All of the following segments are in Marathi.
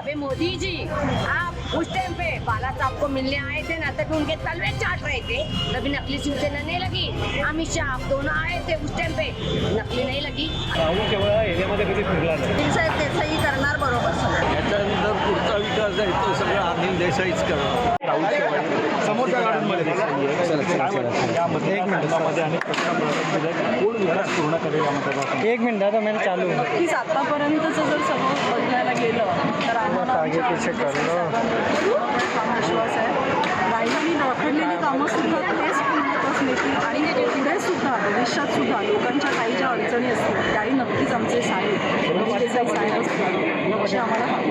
अबे मोदी जी आप उस टाइम पे बाला साहब को मिलने आए थे ना तब उनके तलवे चाट रहे थे। तभी नकली शिवसेना नहीं लगी। अमित शाह आप दोनों आए थे उस टाइम पे नकली नहीं लगी। एरियामध्ये कधी फिरला नाही. साहेब देसाई करणार बरोबर सगळं. याच्यानंतर पुढचा विकास आहे तो सगळं अनिल देसाईच करणार. समोरच्या गार्डनमध्ये अनेक प्रश्न. कोण विकास पूर्ण करेल एक मिनिट आता मैंने चालू नक्कीच आतापर्यंतचं जर सगळं बघायला गेलं तर आम्हाला आगे पीछे कर लो. विश्वास आहे. राहिलेली रखडलेली कामं सुद्धा तेच पूर्णत्वास नेतील. आणि पुढे सुद्धा भविष्यात सुद्धा लोकांच्या काही ज्या अडचणी असतील त्याही नक्कीच आमचे साहेब साहेब अशी आम्हाला आहे.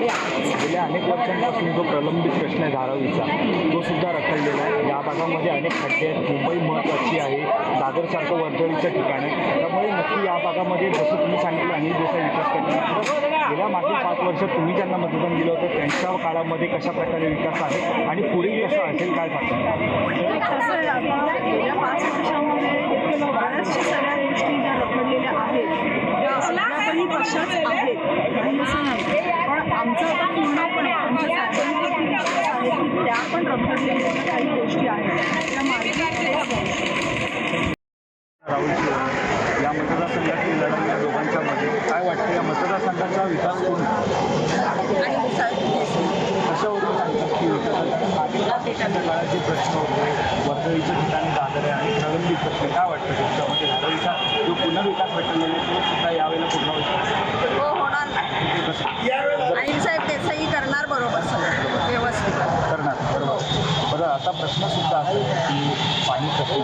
गेल्या अनेक वर्षांपासून जो प्रलंबित प्रश्न आहे धारावीचा तो सुद्धा रखडलेला आहे. या भागामध्ये अनेक खड्डे आहेत. मुंबई महत्त्वाची आहे. दादरसारखं वर्दळीचं ठिकाण आहे. त्यामुळे नक्की या भागामध्ये जसं तुम्ही सांगितलं अनिल देसाई विकास करतात गेल्या मागील पाच वर्ष तुम्ही ज्यांना मतदान दिलं होतं त्यांच्या काळामध्ये कशा प्रकारे विकास आहे आणि पुढे कसं असेल काय कसं आहे गेल्या पाच वर्षामध्ये बऱ्याचशा सगळ्या गोष्टी ज्या रखडलेल्या आहेत त्या काही असं नाही पण आमचं आता पूर्णपणे आमच्या की त्या पण रखडलेल्या काही गोष्टी आहेत त्या मार्गी लावण्यात राहुल शेवाळे या मतदारसंघातील लढाई या दोघांच्या मध्ये काय वाटतं या मतदारसंघाचा विकास कोण कशावरून सांगतात की विकासाच्या काळात जे प्रश्न होते. वर्दळीच्या ठिकाणी दादर आहे आणि प्रलंबित प्रश्न. काय वाटतं तुमच्यामध्ये? धारावीचा जो पुनर्विकास भेटलेला आहे तो सुद्धा यावेळेला पूर्ण होईल? हो होणार नाही. अनिल साहेब देसाई करणार बरोबर सगळं. व्यवस्थित. करणार बरोबर. बरं आता प्रश्न सुद्धा असेल की पाणी प्रश्न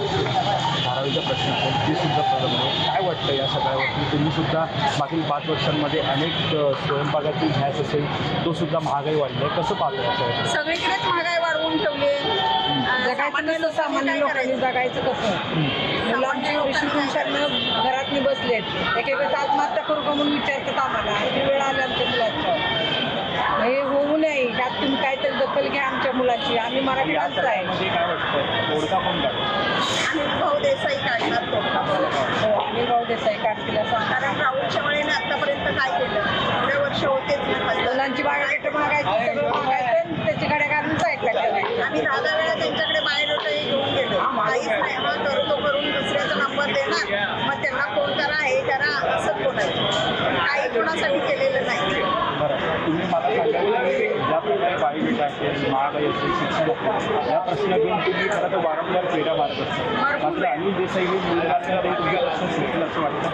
धारावीचा प्रश्न असेल ते सुद्धा प्रलंब आहे. काय वाटतं या सगळ्यावरती? तुम्ही सुद्धा मागील पाच वर्षांमध्ये अनेक अ, स्वयंपाकाची गॅस असेल तो सुद्धा महागाई वाढली आहे. कसं पाहतो सगळीकडेच महागाई वाढवून ठेवली सामान्य लोक सामान्य लोकांनी जगायचं कसं? मुलांची शिक्षण घरात मी बसलेत एक एक आत्महत्या करू का म्हणून विचारतात आम्हाला? किती वेळ आले आमच्या मुलाचं हे होऊ नये. त्यात तुम्ही काहीतरी दखल घ्या आमच्या मुलाची. आम्ही मराठी या माणसं आहे. आणि भाऊ देसाई काढणार हो आम्ही भाऊ देसाई काढतील असं आम्हाला. कारण राहुल शेवाळेने आतापर्यंत काय केलं? एवढ्या वर्ष होतेच ना खासदार. मुलांची बायोडेट मागायची सगळं मागायचं आणि त्याची काढून साईडला ठेवायची आम्ही दहा दहा वेळा त्यांच्याकडे केलेलं नाही. बरं तुम्ही मला सांगाल की ज्या प्रकारे बायोडेटा असेल महागाई असेल शिक्षण असेल या प्रश्न घेऊन तुम्ही खरं तर वारंवार फेऱ्या मारत असता मात्र अनिल देसाई हे मुलगा असल्यामुळे तुमचे प्रश्न सुटतील असं वाटतं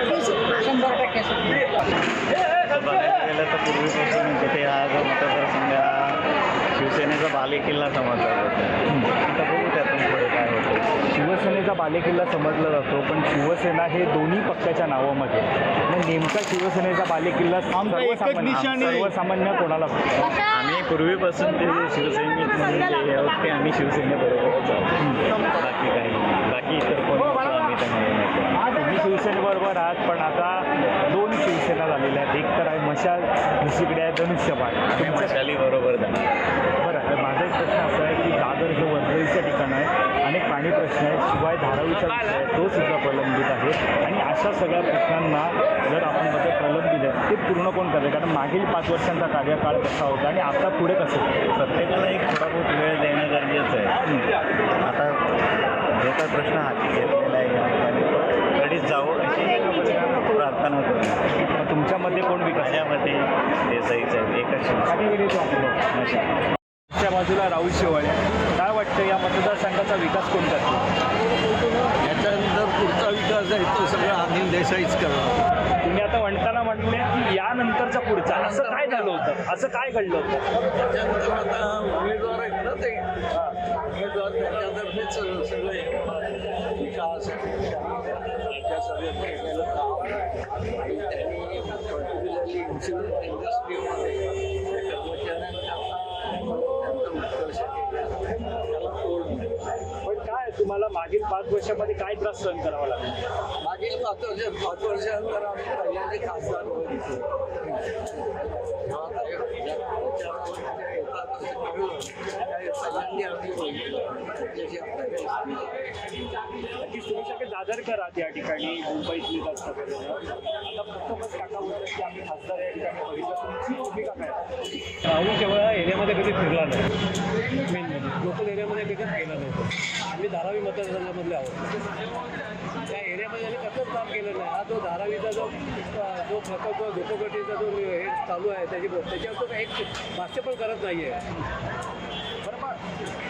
नक्की सुटणार शंभर टक्के सुटणार. बघायला गेलं तर पूर्वीपासून जिथे हा जो मतदारसंघ हा शिवसेनेचा बालेकिल्ला समजला जातो आता बघू त्यातून पुढे. शिवसेनेचा बालेकिल्ला समजला जातो पण शिवसेना हे दोन्ही पक्षाच्या नावामध्ये. नेमका शिवसेनेचा बालेकिल्ला सर्वसामान्य सर्वसामान्य कोणाला? आम्ही पूर्वीपासून ते शिवसैनिक म्हणून जे आहोत ते आम्ही शिवसेनेबरोबरच आहोत बाकी काही नाही. बाकी इतर कोण पक्ष आम्ही तुम्ही शिवसेनेबरोबर आहात पण आता दोन शिवसेना झालेल्या आहेत. एक तर आहे मशाल दुसरीकडे आहे धनुष्यबाण आम्ही तुमचं मशाली बरोबर जाणार बरं तर माझा एक प्रश्न असा आहे की दादर हे वर्दळीचं ठिकाण आहे. पाणी प्रश्न आहेत शिवाय धारावीचा विषय आहे तो सुद्धा प्रलंबित आहे. आणि अशा सगळ्या प्रश्नांना जर आपण मध्ये प्रलंबित आहे ते पूर्ण कोण करेल कारण मागील पाच वर्षांचा कार्यकाळ कसा होता आणि आता पुढे कसं प्रत्येकाला एक थोडा बहुत वेळ देणं गरजेचं आहे. आता जो काही प्रश्न हाती घेतलेला आहे कधीच जावं अशी प्रार्थना करतो मग तुमच्यामध्ये कोण विकास? माझ्यामध्ये देसाईचं आहे एकच त्या बाजूला राहुल शेवाळे. काय वाटतं या मतदारसंघाचा विकास कोण करतो याच्यानंतर पुढचा विकास आहे तो सगळं अनिल देसाईच करणार. तुम्ही आता म्हणताना म्हटले की यानंतरचा पुढचा. असं काय झालं होतं? असं काय घडलं होतं? त्याच्यानंतर आता उमेदवार आहेत ना ते. उमेदवार त्यांच्यातर्फेच सगळं विकास आणि त्यांनी पर्टिक्युलरली इन्शुरन्स इंडस्ट्रीमध्ये. त्या पण काय तुम्हाला मागील पाच वर्षामध्ये काय त्रास सहन करावा लागला? मागील पाच वर्ष पाच वर्षानंतर आम्ही पहिल्यांदा खासदार नक्कीच तुम्ही सगळे दादरकर आहात या ठिकाणी मुंबईतले जास्त आता प्रथमच काका बोलतात की आम्ही खासदार या ठिकाणी बघितलं. काय? केवळ एरियामध्ये कधी फिरला नाही. मेन म्हणजे. लोकल एरियामध्ये कधीच गेला नव्हतं आम्ही धारावी मतदारसंघामधले आहोत. त्या एरियामध्ये आम्ही कसंच काम केलं नाही. हा जो धारावीचा जो जो प्रकल्प धोपगटीचा जो हे चालू आहे त्याची त्याच्यावर तो एक भाष्य पण करत नाही आहे बरं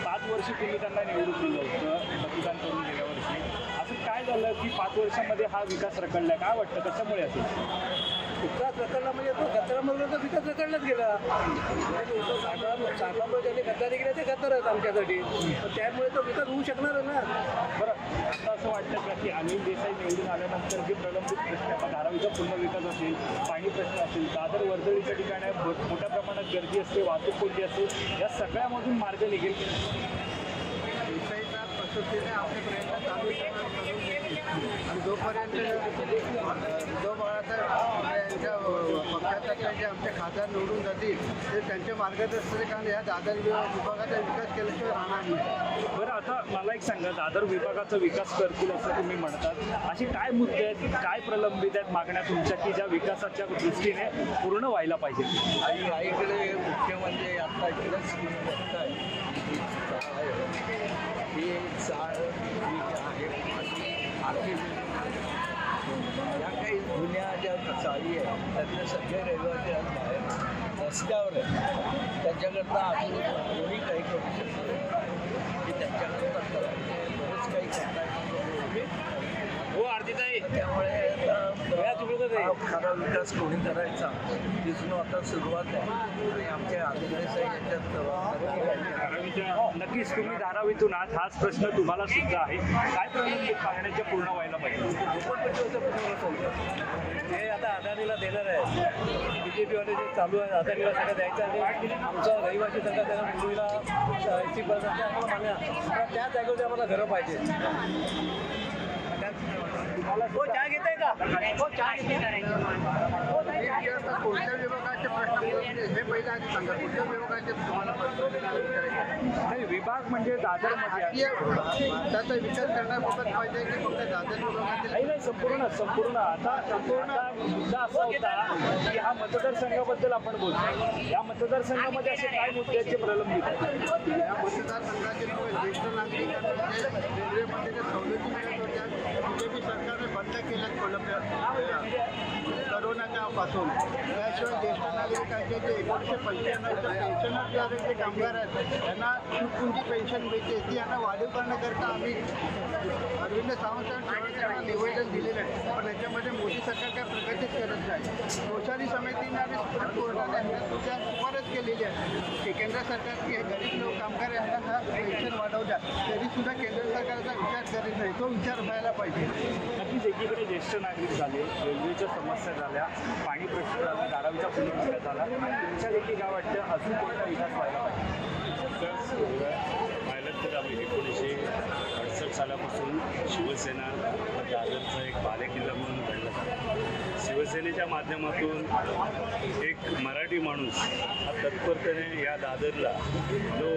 पाच वर्ष तुम्ही त्यांना निवडून दिलं होतं मतदान करून गेल्या वर्षी. असं काय झालं की पाच वर्षामध्ये हा विकास रखडलाय? काय वाटतं? कशामुळे असेल विकास रखडला म्हणजे तो गद्दारामध्ये तर विकास रखडलाच गेला. साठा साठामुळे त्यांनी गद्दारी केली ते गद्दारच आमच्यासाठी. त्यामुळे तो विकास होऊ शकणार ना? बरं आता असं वाटतं का की अनिल देसाई निवडून आल्यानंतर जे प्रलंबित प्रश्न आहे धारावीचा पूर्ण विकास असेल पाणी प्रश्न असेल दादर वर्दळीच्या ठिकाणी मोठ्या प्रमाणात गर्दी असते वाहतूक कोंडी असेल या सगळ्यामधून मार्ग निघेल विषयीचा पद्धतीने आपले प्रयत्न चालू आणि जोपर्यंत जो बाळासाहेब यांच्या पक्षातर्फे जे आमचे खासदार निवडून जातील ते त्यांच्या मार्गदर्शनाखाली या दादर विभागाचा विकास केल्याशिवाय राहणार नाही. बरं आता मला एक सांगा दादर विभागाचा विकास करतील असं तुम्ही म्हणतात. असे काय मुद्दे आहेत काय प्रलंबित आहेत मागण्या तुमच्या की ज्या विकासाच्या दृष्टीने पूर्ण व्हायला पाहिजे? आणि आईकडे मुख्य म्हणजे आता इकडे स्कीम ही आहे. ही चाळ ही आहे अशी आर्टिफिशियल या काही जुन्या ज्या चाळी आहेत त्यातले सगळे रहिवासी आज बाहेर रस्त्यावर आहेत त्यांच्याकरता आम्ही कोणी काही करू शकतो की त्यांच्याकरता करायचं बरंच काही करता येतं हो आरतीताई त्यामुळे हा खरा विकास कोणी करायचा तिथून आता सुरुवात आहे. आणि आमच्या याच्यात नक्की काही धारावीच्या नक्कीच. तुम्ही धारावीतून आहात. हाच प्रश्न तुम्हाला सुद्धा आहे. काय प्रलंबित मागण्याच्या पूर्ण व्हायला पाहिजे? हे आता अदानीला देणार आहे. बी जे पीवाले जे चालू आहे अदानीला सगळं द्यायचं आणि आमचा रहिवासी सगळं त्यांना मुंबईला ऐंशी आम्हाला तर त्या जागेवरती आम्हाला घरं पाहिजे. हो चहा घेत आहे का? हो चहा हे कोणत्या विभागाचे प्रश्न हे पहिलं आधी सांगा. कोणत्या विभागाचे तुम्हाला नाही विभाग म्हणजे दादरमध्ये भारताचा विकास करण्याबाबत पाहिजे की फक्त दादर विभागातील नाही नाही संपूर्ण संपूर्ण. आता संपूर्ण मुद्दा असा होता की हा मतदारसंघाबद्दल आपण बोलतो या मतदारसंघामध्ये असे काय मुद्दे आहेत. जे प्रलंबित आहेत? या मतदारसंघातील ज्येष्ठ नागरिकांना रेल्वेमध्ये सवलती मिळत बंद केल्या कोल्हापूर करोनाच्या पासून. त्याशिवाय ज्येष्ठ नागरिकांचे जे एकोणीसशे पंच्याण्णवच्या पेन्शनरद्वारे जे कामगार आहेत त्यांना तुटपुंजी पेन्शन मिळते ती यांना वाढीव करण्याकरता आम्ही अरविंद सावंत यांना निवेदन दिलेलं आहे. पण याच्यामध्ये मोदी सरकार काय प्रगतीच करत नाही. कोश्यारी समितीने आम्ही सुप्रीम कोर्टाने तुझ्या शिफारस केलेली आहे की केंद्र सरकारची हे गरीब लोक कामगार यांना हा पेन्शन वाढवल्या तरीसुद्धा केंद्र सरकारचा विचार करीत नाही. तो विचार व्हायला पाहिजे. एकीकडे ज्येष्ठ नागरिक झाले रेल्वेच्या समस्या झाल्या पाणी प्रश्न झाला धारावीचा पुनर्विकास झाला. तुमच्या देखील काय वाटतं? अजून कोणता विकास व्हायला पाहिजे विकास पाहिलं तर आम्ही एकोणीसशे अडसष्ट सालापासून शिवसेना दादरचा एक बालेकिल्ला म्हणून घडला. शिवसेनेच्या माध्यमातून एक मराठी माणूस हा तत्परतेने या दादरला जो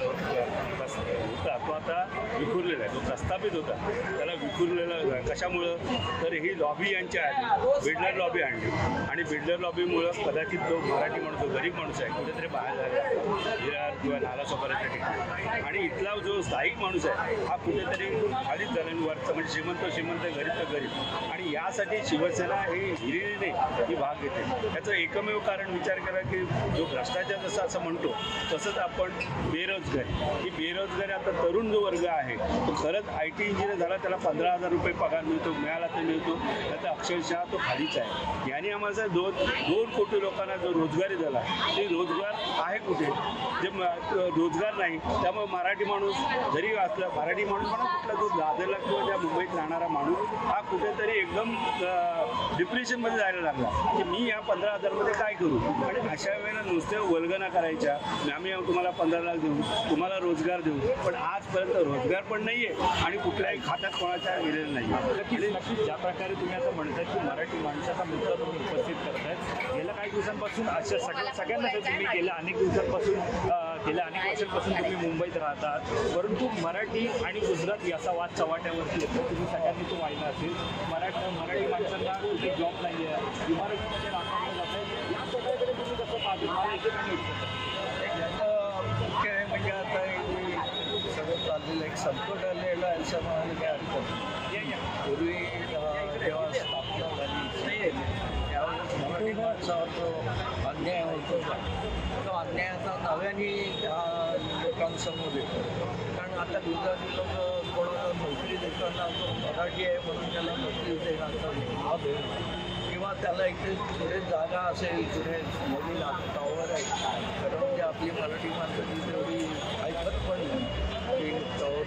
होता तो आता विखुरलेला आहे तो प्रस्थापित होता. त्याला विखुरलेला कशामुळं? तर ही लॉबी यांची आहे बिल्डर लॉबी आणली आणि बिल्डर लॉबीमुळं कदाचित तो मराठी माणूस जो गरीब माणूस आहे कुठेतरी बाहेर झाला विरार किंवा नालासोपाराच्या ठिकाणी. आणि इथला जो स्थायिक माणूस आहे हा कुठेतरी खालीच झाला म्हणजे श्रीमंत श्रीमंत गरीब तर गरीब. आणि यासाठी शिवसेना हे हिरिरीने ही भाग घेते. त्याचं एकमेव कारण विचार करा की जो भ्रष्टाचार जसं असं म्हणतो तसंच आपण बेरोजगारी. ही बेरोजगारी आता तरुण जो वर्ग आहे तो खरंच आय टी इंजिनियर झाला त्याला पंधरा हजार रुपये पगार मिळतो मिळाला तर मिळतो. त्याचा अक्षरशः तो खालीच आहे. याने आम्हाला दोन दोन कोटी लोकांना जो रोजगारी झाला ते रोजगार आहे कुठे? जे म- रोजगार नाही त्यामुळे मराठी माणूस जरी असला मराठी माणूस म्हणून कुठला दूध दादरला किंवा त्या मुंबईत राहणारा माणूस हा कुठेतरी एकदम डिप्रेशनमध्ये जायला लागला. की मी या पंधरा हजारमध्ये काय करू? आणि अशा वेळेला नुसत्या वल्गना करायच्या आम्ही तुम्हाला पंधरा लाख देऊ तुम्हाला रोजगार देऊ. पण आजपर्यंत रोजगार पण नाही आहे आणि कुठल्याही खात्यात कोणाच्या गेलेलं नाही नक्कीच नक्कीच ज्या प्रकारे तुम्ही आता म्हणताय की मराठी माणसाचा मुद्दा तुम्ही उपस्थित करतायत गेल्या काही दिवसांपासून अशा सगळ्या सगळ्यांना तुम्ही गेल्या अनेक दिवसांपासून गेल्या अनेक वर्षांपासून तुम्ही मुंबईत राहतात. परंतु मराठी आणि गुजराती असा वाद चव्हाट्यावरती येतो. तुम्ही सगळ्यांनी तो वाहिला असेल. मराठी मराठी माणसांना कुठे जॉब नाही आहे इमारतीमध्ये राहण्याचं जात आहे. या सगळ्याकडे तुम्ही कसं पाहतो? मला. याचं हे म्हणजे आता हे सगळं चाललेलं एक संकट आलेलं आहे असं काही हरकत नाही. पूर्वी जेव्हा स्थापना झाली त्यावेळेस मराठी माणसावर जो अन्याय होत तो आता लोकांसमोर येतो. कारण आता गुजराती लोक कोणाला नोकरी देताना तो मराठी आहे म्हणून त्याला नोकरी देण्याचा लाभ आहे. किंवा त्याला इथे पुढे जागा असेल पुढे नवीन टॉवर आहे कारण म्हणजे आपली मराठी माणसं तेवढी ऐकत पण नाही. की टॉवर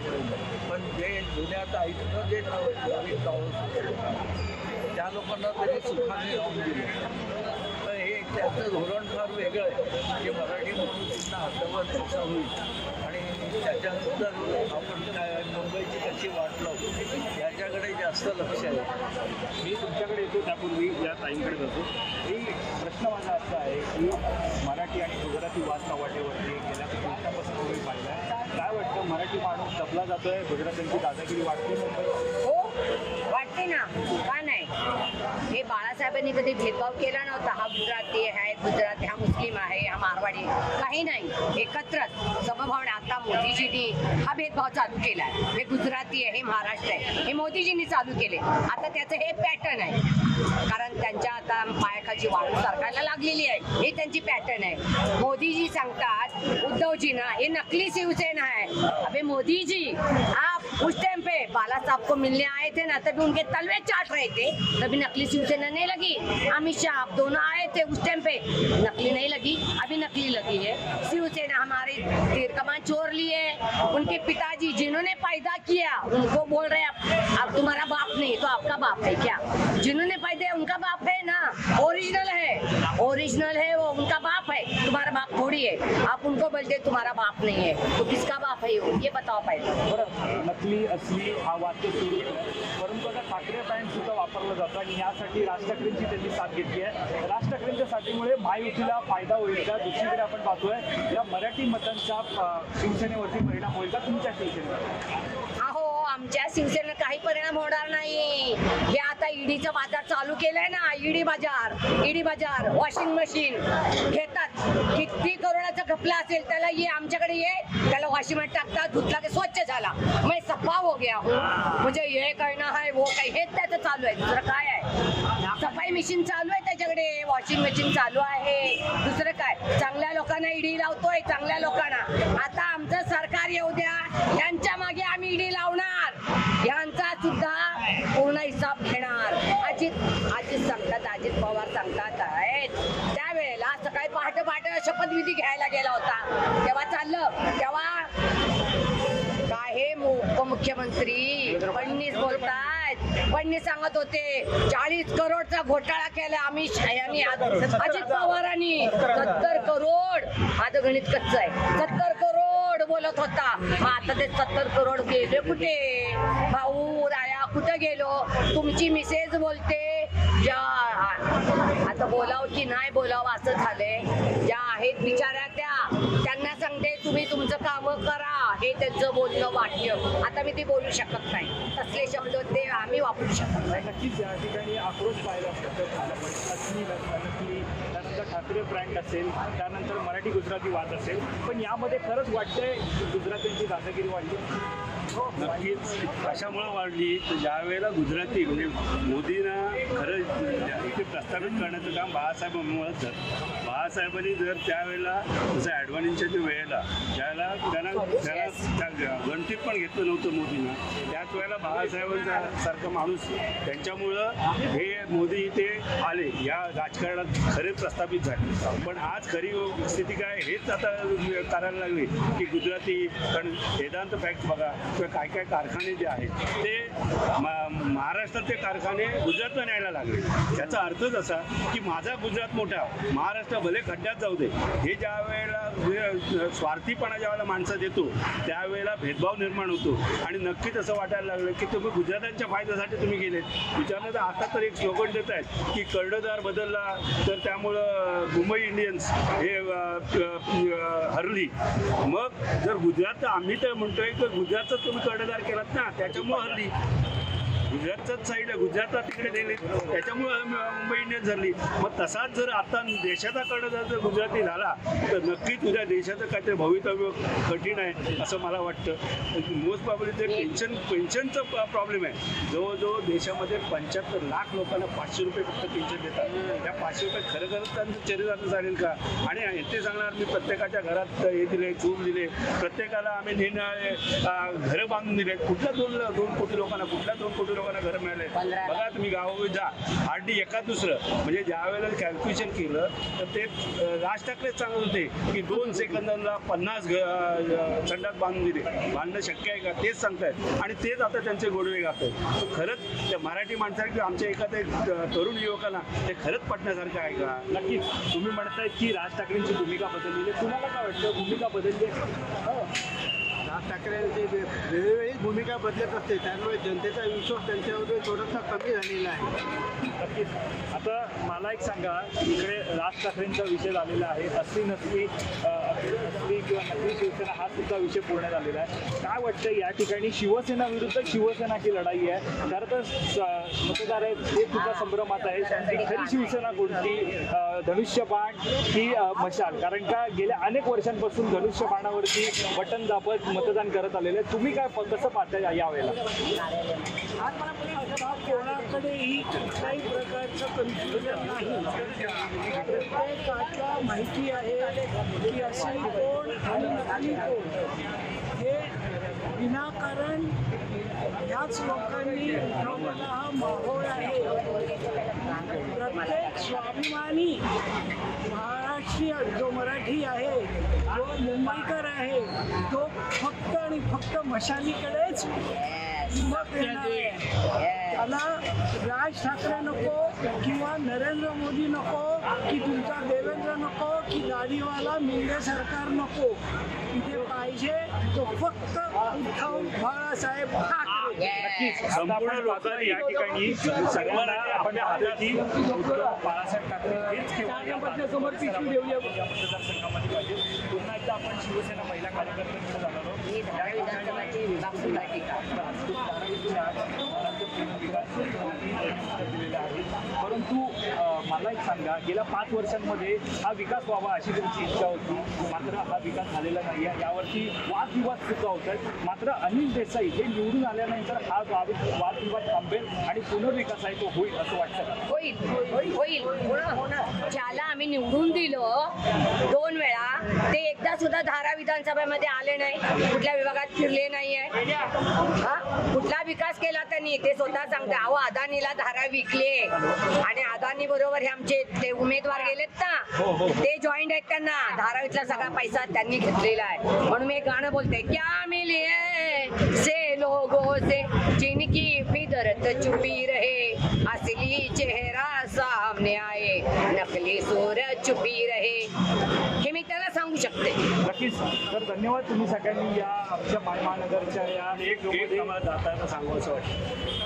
पण जे जुन्यात ऐकतं जे नवीन टॉवर त्या लोकांना तरी सुखाने राहून दिले त्याचं धोरण फार वेगळं आहे. की मराठी म्हणून सुद्धा हातावर त्याचा होईल. आणि त्याच्यानंतर आपण काय मुंबईची कशी वाट लावू याच्याकडे जास्त लक्ष आहे. मी तुमच्याकडे येतो त्यापूर्वी या ताईंकडे जातो. ही प्रश्न माझा असा आहे की मराठी आणि गुजराती वाद वाटेवरती गेल्या दिवसापासून तुम्ही पाहिला काय वाटतं मराठी माणूस दबला जातोय? गुजरात्यांची दादागिरी वाटते हो वाटते ना. का हे बाळासाहेबांनी कधी भेदभाव केला नव्हता. हा गुजराती आहे गुजराती हा मुस्लिम आहे हा मारवाडी. काही नाही. एकत्रच. समभावने. आता मोदीजींनी हा भेदभाव चालू केला आहे हे गुजराती आहे हे महाराष्ट्र आहे. हे मोदीजींनी चालू केले. आता त्याचं हे पॅटर्न आहे. कारण त्यांच्या आता पायाखाची वाळू सरकारला लागलेली आहे. हे त्यांची पॅटर्न आहे. मोदीजी सांगतात उद्धवजीना हे नकली शिवसेना आहे. अबे मोदीजी हा उस टाइम पे बाला साहब को मिलने आए थे ना, तभी उनके तलवे चाट रहे थे। तभी नकली शिवसेना नहीं लगी। अमित शाह आप दोनों आए थे उस टाइम पे। नकली नहीं लगी, अभी नकली लगी है। शिवसेना हमारे तीर कमान चोर लिए उनके पिताजी जिन्होंने पैदा किया, उनको बोल रहे आप अब तुम्हारा बाप नहीं तो आपका बाप है क्या? जिन्होंने पैदा उनका बाप है ना। ओरिजिनल है। ओरिजिनल है वो, उनका बाप है। तुम्हारा बाप थोड़ी है। आप उनको बोलते तुम्हारा बाप नहीं है। तो किसका बाप है ये? बताओ पहले। असली असली हा वाक्य सुरू परंतु आता ठाकरे पॅन्ट सुद्धा वापरलं जातं आणि यासाठी राज ठाकरेंची त्यांनी साथ घेतली आहे. राज ठाकरेंच्या साथीमुळे महायुतीला फायदा होईल का? दुसरीकडे आपण पाहतोय या मराठी मतांचा शिवसेनेवरती परिणाम होईल का? तुमच्या शिवसेनेवर? आमच्या शिवसेनेला काही परिणाम होणार नाही. हे आता ईडीचं बाजार चालू केलंय ना ईडी बाजार ईडी बाजार वॉशिंग मशीन. घेतात. किती करोडाचा घपला असेल त्याला ये आमच्याकडे ये. त्याला वॉशिंग मशीन टाकतात धुतला की स्वच्छ झाला. म्हणजे सफा हो गया. म्हणजे हे करणं आहे वो काही हेच त्याचं चालू आहे. दुसरं काय आहे? सफाई मशीन चालू आहे त्याच्याकडे. वॉशिंग मशीन चालू आहे. दुसरं काय? चांगल्या लोकांना ईडी लावतोय चांगल्या लोकांना. आता आमचं सरकार येऊ द्या. यांच्या मागे आम्ही ईडी लावणार यांचा सुद्धा पूर्ण हिसाब घेणार अजित अजित सांगतात अजित पवार सांगतात आहेत त्यावेळेला सकाळी पहाटे पहाटे शपथविधी घ्यायला गेला होता तेव्हा चाललं तेव्हा काय हे उपमुख्यमंत्री फडणीस बोलतात फडणीस सांगत होते चाळीस करोडचा घोटाळा केला आम्ही यांनी अजित पवारांनी. सत्तर करोड. माझं गणित कच्च आहे. सत्तर करोड बोलत होता. मग आता ते सत्तर करोड गेले कुठे? भाऊ राया कुठं गेलो? तुमची मिसेज बोलते आता बोलाव की नाही बोलावं असं झालंय. वाक्य आता मी ते बोलू शकत नाही. तसले शब्द ते आम्ही वापरू शकत नाही. नक्कीच या ठिकाणी आक्रोश पाहिला त्यानंतर ठाकरे ब्रँड असेल त्यानंतर मराठी गुजराती वाद असेल पण यामध्ये खरंच वाटतंय गुजरात्यांची दादागिरी वाढली. नक्कीच. कशामुळं वाढली? तर ज्या वेळेला गुजराती म्हणजे मोदींना खरं इथे प्रस्थापित करण्याचं काम बाळासाहेबांमुळेच झालं. बाळासाहेबांनी जर त्यावेळेला जसं ॲडवाणींच्या ज्या वेळेला ज्यावेळेला त्यांना त्यांना गणतीत पण घेतलं नव्हतं मोदींना त्याच वेळेला बाळासाहेबांचा सारखा माणूस त्यांच्यामुळं हे मोदी इथे आले. या राजकारणात खरे प्रस्थापित झाले. पण आज खरी स्थिती काय? हेच आता करायला लागली की गुजराती कारण वेदांत फॅक्ट बघा. काय काय कारखाने जे आहेत ते म- महाराष्ट्रातले कारखाने गुजरातला न्यायला लागले. याचा अर्थच असा की माझा गुजरात मोठा महाराष्ट्र भले खड्ड्यात जाऊ दे हे ज्या वेळेला स्वार्थीपणा ज्या वेळेला माणसं देतो त्यावेळेला भेदभाव निर्माण होतो. आणि नक्कीच असं वाटायला लागलं की तुम्ही गुजरातांच्या फायद्यासाठी तुम्ही गेलेत विचारलं तर आता तर एक स्लोगन देत आहेत की कर्णधार बदलला तर त्यामुळं मुंबई इंडियन्स हे हरली. मग जर गुजरात आम्ही तर म्हणतोय तर गुजरातच तुम्ही कर्णधार केलात ना त्याच्यामुळं हरली गुजरातचाच साईड आहे. गुजरातला तिकडे दिले त्याच्यामुळं मुंबई इंडियन्स झाली मग तसाच जर आता देशाचा कर्णधार जर गुजराती झाला तर नक्कीच उद्या देशाचं काहीतरी भवितव्य कठीण आहे असं मला वाटतं. मोस्ट प्रॉब्ली ते पेन्शन पेन्शनचं प्रॉब्लेम आहे. जवळजवळ देशामध्ये पंच्याहत्तर लाख लोकांना पाचशे रुपये फक्त पेन्शन देतात. त्या पाचशे रुपये खरं खरंच त्यांचं चरित्र चालेल का? आणि ते सांगणार मी प्रत्येकाच्या घरात हे दिले चूल दिले. प्रत्येकाला आम्ही निर्णय घरं बांधून दिले. कुठल्या दोन दोन कोटी लोकांना कुठल्या दोन कोटी लोकांना घरं मिळाले बघा तुम्ही गावोगावी जा. हार्डली एका दुसरं. म्हणजे ज्या वेळेला कॅल्क्युलेशन केलं तर ते राज ठाकरेच सांगत होते की दोन सेकंदांना पन्नास संडास बांधून दिले. बांधणं शक्य आहे का? तेच सांगतायत. आणि तेच आता त्यांचे गोडवे गात आहेत खरंच त्या मराठी किंवा आमच्या एखाद्या तरुण युवकांना ते खरंच पटण्यासारखं आहे का? नक्कीच. तुम्ही म्हणताय की राज ठाकरेंची भूमिका बदललेली. तुम्हाला काय वाटतं? भूमिका बदलली आहे? राज ठाकरे यांची वेळोवेळी भूमिका बदलत असते. त्यामुळे जनतेचा विश्वास त्यांच्यावर थोडासा कमी झालेला आहे. नक्कीच. आता मला एक सांगा इकडे राज ठाकरेंचा विषय झालेला आहे. असली नसली असली किंवा नकली शिवसेना हा सुद्धा विषय पूर्ण झालेला आहे. काय वाटतं या ठिकाणी? शिवसेना विरुद्ध शिवसेनाची लढाई आहे. खरं तर स- मतदार आहेत ते सुद्धा संभ्रमात आहे. खरी शिवसेना कोणती? धनुष्यबाण ही मशाल? कारण का गेल्या अनेक वर्षांपासून धनुष्यबाणावरती बटन दाबत मतदान करत आलेले आहे. तुम्ही काय प- कसं पाहता यावेळेला आता कोणाकडेही कुठल्याही प्रकारचं कन्फ्युजन नाही प्रत्येकाला माहिती आहे की असली कोण आणि नकली कोण हे विनाकारण ह्याच लोकांनी उठवलेला हा माहोळ आहे प्रत्येक स्वाभिमानी महाराष्ट्रीयन जो मराठी आहे जो मुंबईकर आहे तो फक्त आणि फक्त मशालीकडेच आहे. त्याला राज ठाकरे नको किंवा नरेंद्र मोदी नको की तुमचा देवेंद्र नको की दाढीवाला मिंगे सरकार नको इथे पाहिजे तो फक्त उद्धव बाळासाहेब ठाकरे संपूर्ण लोकांनी या ठिकाणी सगळ्यांना आपण हाताची उद्धव बाळासाहेब ठाकरे हेच समर्पित देऊया या मतदारसंघामध्ये पाहिजे पुन्हा एकदा आपण शिवसेना महिला कार्यकर्त्यांकडे जाणार आहोत मी धारावी विधानसभाची विभाग संघटिका दिलेला आहे परंतु मला एक सांगा गेल्या पाच वर्षांमध्ये हा विकास व्हावा अशी तुमची इच्छा होती मात्र हा विकास झालेला नाही आहे यावरती वादविवाद सुद्धा होत आहेत मात्र अनिल देसाई हे निवडून आल्यानंतर हा वाद वादविवाद थांबेल आणि पुनर्विकास आहे तो होईल असं वाटतं का? होईल. होईल. होणार. ज्याला आम्ही निवडून दिलं. दोन वेळा. ते एकदा सुद्धा धारा विधानसभेमध्ये आले नाही. कुठल्या विभागात फिरले नाहीये. हा? कुठला विकास केला त्यांनी? ते स्वतः सांगते अहो अदानीला धारा विकले आणि अदानी बरोबर हे आमचे ते उमेदवार गेलेत ना ते जॉईंट आहेत त्यांना. धारावीतला सगळा पैसा त्यांनी घेतलेला आहे. म्हणून मी एक गाणं बोलते क्या मिले से लोगों से जिनकी फिदरत चुपी रहे? असली चेहरा सामने नकली छुपी रहे हे मी त्याला सांगू शकते. नक्कीच. तर धन्यवाद तुम्ही सगळ्यांनी या आमच्या मान- महानगरच्या या एक जाताना सांगू असं वाटतं.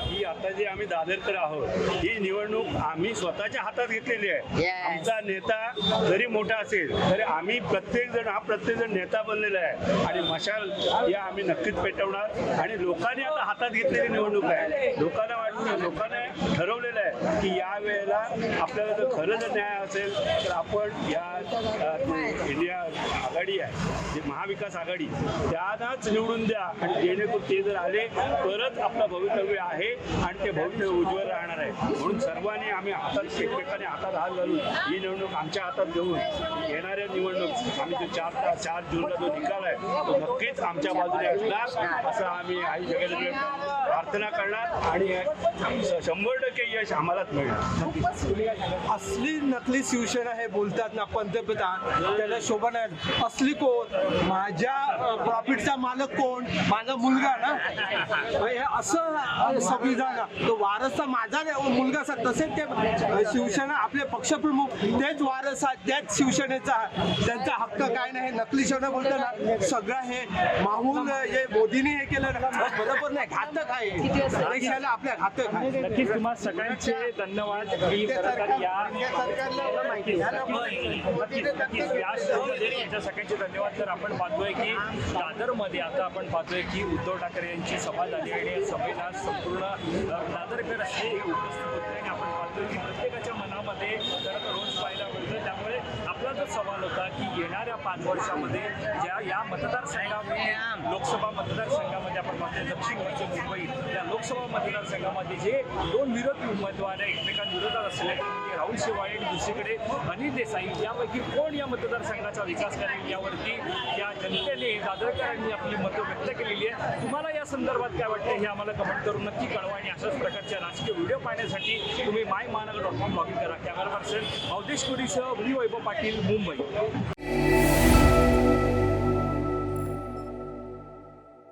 की आता जे आम्ही दादरकर आहोत ही निवडणूक आम्ही स्वतःच्या हातात घेतलेली आहे. आमचा नेता जरी मोठा असेल तरी आम्ही प्रत्येक जण हा प्रत्येक जण नेता बनलेला आहे. आणि मशाल या आम्ही नक्कीच पेटवणार. आणि लोकांनी आता हातात घेतलेली निवडणूक आहे. लोकांना वाटतं लोकांना ठरवलेलं आहे की या वेळेला आपल्याला जर खरं जर न्याय असेल तर आपण या इंडिया आघाडी आहे जी महाविकास आघाडी त्यांनाच निवडून द्या. आणि जेणेकरून ते जर आले तरच आपलं भवितव्य आहे आणि ते भवितव्य उज्ज्वल राहणार आहे. म्हणून सर्वांनी आम्ही हातात एकमेकाने हातात हात घालून ही निवडणूक आमच्या हातात घेऊन येणाऱ्या निवडणूक आम्ही जो चार चार जूनला जो निकाल आहे तो नक्कीच आमच्या बाजूने असणार. असं आम्ही आई जगत प्रार्थना करणार. आणि शंभर टक्के यश आम्हाला आम्हालाच मिळणार असली नकली शिवसेना हे बोलतात ना पंतप्रधान त्याला शोभा नाही. असली कोण? माझ्या प्रॉफिटचा मालक कोण? माझा मुलगा ना? हे असं संविधान. वारस माझा मुलगा असा तसेच ते शिवसेना आपले पक्षप्रमुख तेच वारस त्याच शिवसेनेचा. त्यांचा हक्क काय नाही हे नकली शिवसेना बोलतो ना सगळं हे माहूल हे मोदीने हे केलं ना बरोबर नाही घातक आहे. देशाला आपल्या घातक आहे. नक्कीच सगळ्यांचे धन्यवाद. या सगळ्यांचे धन्यवाद. तर आपण पाहतोय की दादरमध्ये आता आपण पाहतोय की उद्धव ठाकरे यांची सभा झाली आणि या सभेला संपूर्ण दादरकर हे उपस्थित होते आणि आपण पाहतोय की प्रत्येक मनामध्ये खरं तर रोज पाहायला मिळतं त्यामुळे आपला सवाल होता की येणाऱ्या पाच वर्षामध्ये ज्या या मतदारसंघामध्ये लोकसभा मतदारसंघामध्ये आपण मात्र दक्षिण मध्य मुंबई या लोकसभा मतदारसंघामध्ये जे दोन विरोधी उमेदवार आहे एकमेकांविरोधात असले म्हणजे राहुल शेवाळे आणि दुसरीकडे अनिल देसाई. यापैकी कोण या मतदारसंघाचा विकास करेल? यावरती या जनतेने दादरकरांनी आपली मतं व्यक्त केलेली आहे तुम्हाला या संदर्भात काय वाटतं हे आम्हाला कमेंट करून नक्की कळवा आणि अशाच प्रकारच्या राजकीय व्हिडिओ पाहण्यासाठी तुम्ही my Mahanagar dot com log in करा. कॅमेरा पर्सन अवधेश कुरीसह मी वैभव पाटील 美。